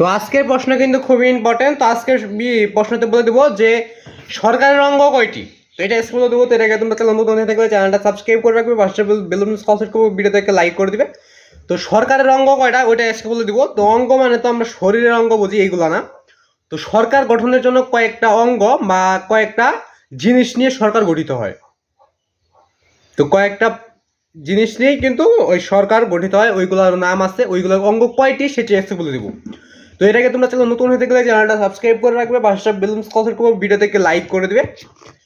তো আজকের প্রশ্ন কিন্তু খুবই ইম্পর্টেন্ট তো আজকের প্রশ্নতে বলে দেবো যে, সরকারের অঙ্গ কয়টি? তো এটা স্কুলে দেবো, তো এটাকে তোমরা চ্যানেল নতুন থাকলে চ্যানেলটা সাবস্ক্রাইব করে রাখবে, পাশে বেলুন কনসার্ট করব ভিডিওটাকে লাইক করে দিবে। তো সরকারের অঙ্গ কয়টা? ওইটা আজকে বলে দিব। তো অঙ্গ মানে তো আমরা শরীরের অঙ্গ বুঝি, এইগুলো না। তো সরকার গঠনের জন্য কয়েকটা অঙ্গ বা কয়েকটা জিনিস নিয়ে সরকার গঠিত হয়। তো কয়েকটা জিনিস নিয়েই কিন্তু ওই সরকার গঠিত হয়, ওইগুলোর নাম আছে, ওইগুলোর অঙ্গ কয়টি সেটি এসে বলে দিব। তো এটাকে তোমরা চ্যানেল নতুন হতে গেলে চ্যানেলটা সাবস্ক্রাইব করে রাখবে, পাশে বেলুন কলসেট করব ভিডিও থেকে লাইক করে দেবে,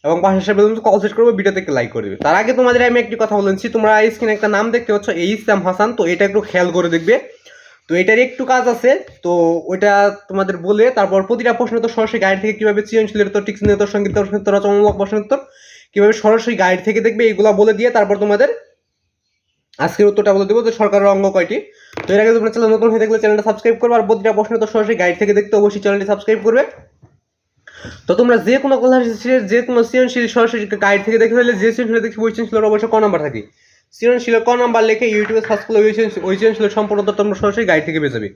এবং পাশে বেলুন কলসেট করব ভিডিও থেকে লাইক করে দিবে। তার আগে তোমাদের আমি একটি কথা বলেছি তোমরা এই স্ক্রিনে একটা নাম দেখতে পাচ্ছ এই ইসলাম হাসান তো এটা একটু খেয়াল করে দেখবে। তো এটার একটু কাজ আছে, তো ওইটা তোমাদের বলে, তারপর প্রতিটা প্রশ্ন তো সরাসরি গাইড থেকে কীভাবে সৃজনশীলের উত্তর টিক্সিনের উত্তর সংগীত উত্তর, রচনামূলক প্রশ্ন উত্তর কীভাবে সরাসরি গাইড থেকে দেখবে, এইগুলা বলে দিয়ে তারপর তোমাদের আজকের উত্তরটা বলে দেবো যে সরকারের অঙ্গ কয়টি? তো এর আগে তোমরা চ্যানেল নতুন হয়ে থাকলে চ্যানেলটা সাবস্ক্রাইব করবে আর প্রতিটা প্রশ্ন তো সরাসরি গাইড থেকে দেখতে অবশ্যই চ্যানেলটি সাবস্ক্রাইব করবে। তো তোমরা যে কোনো ক্লাসের যে কোনো সৃজনশীল সরাসরি গাইড থেকে দেখে ফেলে যে সৃজনশীল দেখছি ওই সৃজনশীলের অবশ্যই ক নাম্বার থাকে। সৃজনশীলের ক নাম্বার লিখে ইউটিউবে সার্চ করলে ওই সৃজনশীল সম্পূর্ণ তোমরা সরাসরি গাইড থেকে পেয়ে যাবে।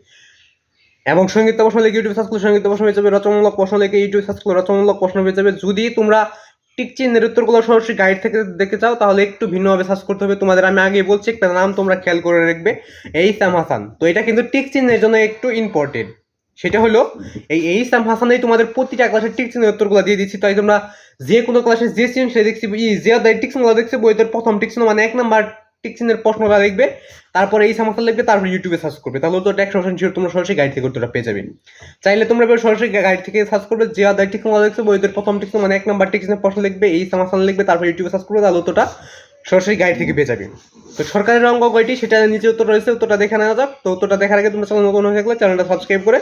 এবং সংগীত প্রশ্ন লিখে ইউটিউবে সার্চ করলে সংগীত প্রশ্ন পেয়ে যাবে, রচনামূলক প্রশ্ন লিখে ইউটিউবে সার্চ করলে রচনামূলক প্রশ্ন পেয়ে যাবে। যদি তোমরা টিক চিহ্নের উত্তরগুলো সরাসরি গাইড থেকে দেখে চাও তাহলে একটু ভিন্নভাবে সার্চ করতে হবে। তোমাদের আমি আগে বলছি, একটা নাম তোমরা খেয়াল করে রাখবে এই সাম হাসান। তো এটা কিন্তু টিক চিহ্নের জন্য একটু ইম্পর্টেন্ট সেটা হলো, এই এই সাম হাসানেই তোমাদের প্রতিটা ক্লাসের টিক চিহ্নের উত্তরগুলো দিয়ে দিচ্ছি। তাই তোমরা যে কোনো ক্লাসে যে চিহ্ন সে দেখছি, ই যে টিক চিহ্নগুলো দেখছি বইদের প্রথম টিক মানে এক নাম্বার টিক চিহ্নের প্রশ্নটা দেখবে। তারপরে এই সামাসাল লিখবে তারপর ইউটিউবে সার্চ করবে। তাহলে তো একশো পার্সেন্ট শিওর তোমরা সরাসরি গাইড থেকে উত্তরটা পেয়ে যাবে। চাইলে তোমরা এবার সরাসরি গাইড থেকে সার্চ করবে, যে আদার টিক চিহ্ন দেখছ বইদের প্রথম টিক মানে এক নাম্বার টিক চিহ্নের প্রশ্ন লিখবে, এই সামাসাল লিখবে তারপর ইউটিউবে সার্চ করবে, তাহলে উত্তরটা সরাসরি গাইড থেকে পেয়ে যাবে। তো সরকারের অঙ্গ কয়টি? সেটা নিচে উত্তর রয়েছে, উত্তরটা দেখে নেওয়া যাক। তো উত্তরটা দেখার আগে তোমরা চ্যানেল নতুন হয়ে থাকলে চ্যানেলটা সাবস্ক্রাইব করে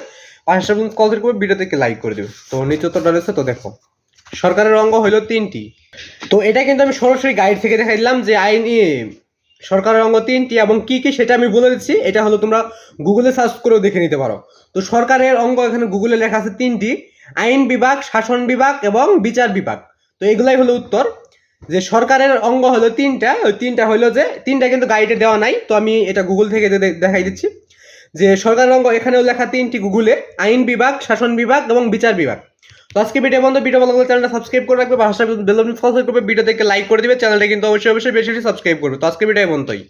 পাঁচটা কল করবে ভিডিও থেকে লাইক করে দেবে তো নিচে উত্তরটা রয়েছে, তো দেখো। সরকারের অঙ্গ হলো তিনটি। তো এটা কিন্তু আমি সরাসরি গাইড থেকে দেখাই দিলাম যে আইন সরকারের অঙ্গ তিনটি এবং কি কি সেটা আমি বলে দিচ্ছি। এটা হলো তোমরা গুগলে সার্চ করেও দেখে নিতে পারো। তো সরকারের অঙ্গ এখানে গুগলে লেখা আছে তিনটি, আইন বিভাগ, শাসন বিভাগ এবং বিচার বিভাগ। তো এগুলাই হলো উত্তর। যে সরকারের অঙ্গ হলো তিনটা, ওই তিনটা হলো যে তিনটা কিন্তু গাইডে দেওয়া নাই। তো আমি এটা গুগল থেকে দেখাই দিচ্ছি। যে সরকারের অঙ্গ এখানেও লেখা তিনটি গুগলে আইন বিভাগ, শাসন বিভাগ এবং বিচার বিভাগ। তো আজকে ভিডিও বন্ধু ভিডিও ভালো লাগলে চ্যানেলটা সাবস্ক্রাইব করে রাখবে। ভাষা বেলুন ফলো করবে। ভিডিও দেখে লাইক করে দিবে। চ্যানেলটা কিন্তু অবশ্যই অবশ্যই বেশি বেশি সাবস্ক্রাইব করবে। তো আজকে ভিডিও বন্ধই